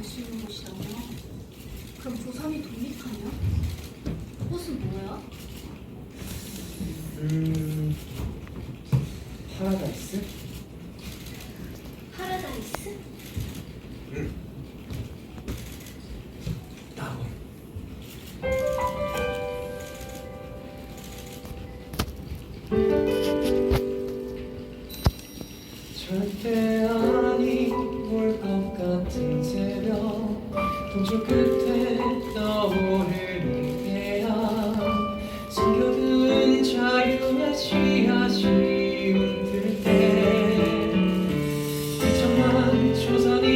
갈 수 있는 곳이라며? 그럼 조선이 독립하냐? 그곳은 뭐야? 음, 파라다이스? 파라다이스? 응. 절대 진주 끝에 떠오르는 태양 슬픈 자유에 취하시 운들 때. 이천만 조선이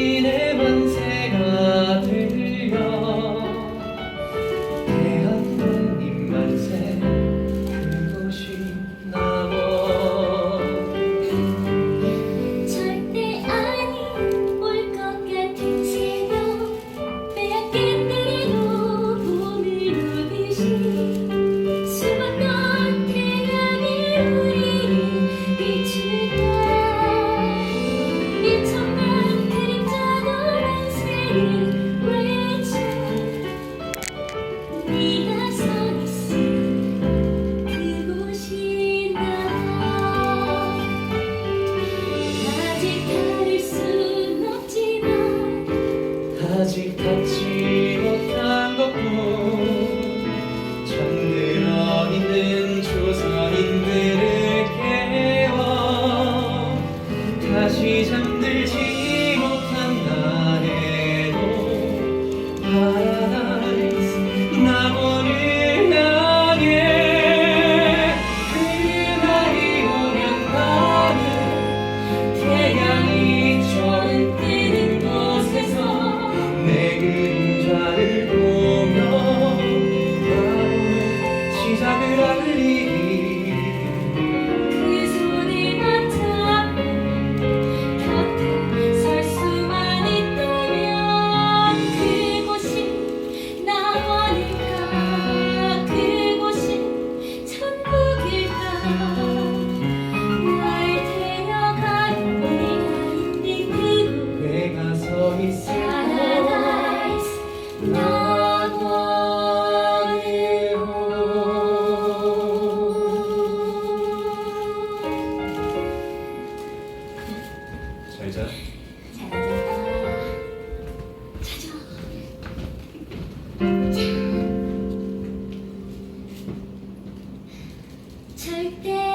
아직까지 절대